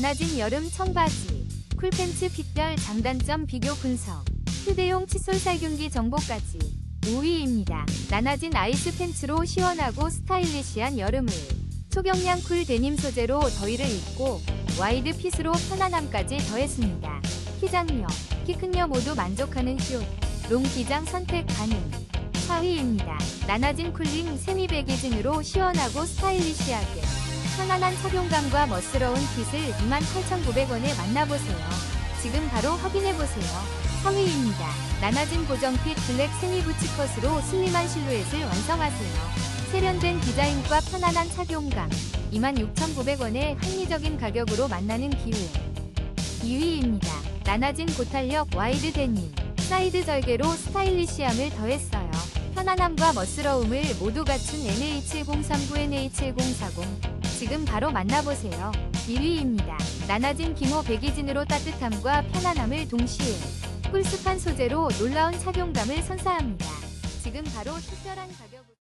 나나진 여름 청바지, 쿨팬츠 핏별 장단점 비교 분석, 휴대용 칫솔 살균기 정보까지 5위입니다. 나나진 아이스 팬츠로 시원하고 스타일리시한 여름을 초경량 쿨 데님 소재로 더위를 입고 와이드 핏으로 편안함까지 더했습니다. 키장녀, 키큰녀 모두 만족하는 숏, 롱 기장 선택 가능. 4위입니다. 나나진 쿨링 세미 베개진으로 시원하고 스타일리시하게 편안한 착용감과 멋스러운 핏을 28,900원에 만나보세요. 지금 바로 확인해보세요. 3위입니다. 나나진 고정 핏 블랙 세미 부츠컷으로 슬림한 실루엣을 완성하세요. 세련된 디자인과 편안한 착용감 26,900원의 합리적인 가격으로 만나는 기회 2위입니다. 나나진 고탄력 와이드 데님 사이드 절개로 스타일리시함을 더했어요. 편안함과 멋스러움을 모두 갖춘 NH1039 NH1040 지금 바로 만나보세요. 1위입니다. 나나진 기모 배기진으로 따뜻함과 편안함을 동시에 꿀습한 소재로 놀라운 착용감을 선사합니다. 지금 바로 특별한 가격으로